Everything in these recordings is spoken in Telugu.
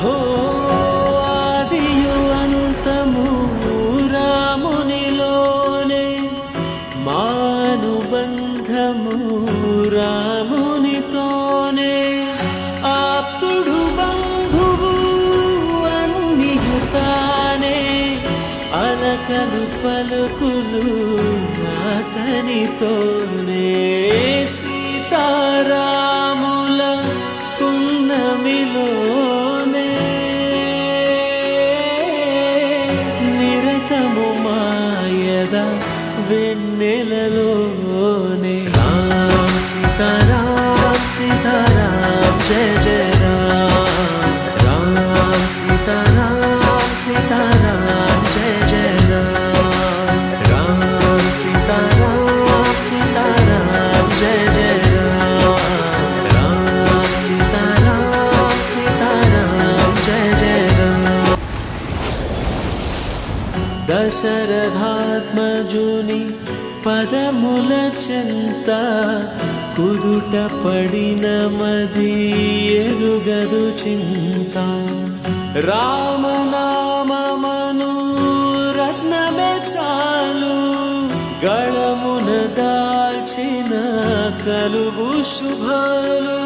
హో ఆదియు అంతము రామునిలోనే మానుబంధము రామునితోనే. ఆప్తుడు బంధువు అన్నియుతానే అలకలు పలుకులు అతనితోనే సీతారాముల వెన్నెలలోనే దశరథాత్మజుని పదముల చెంత కుదుట పడిన మది ఎరుగదు చింత. రామనామను రత్నమే చాలు గళమున దాల్చిన కలుగు శుభాలు.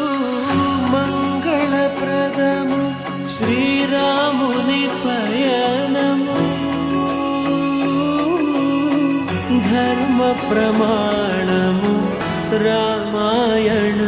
धर्मप्रमाणमु रामायण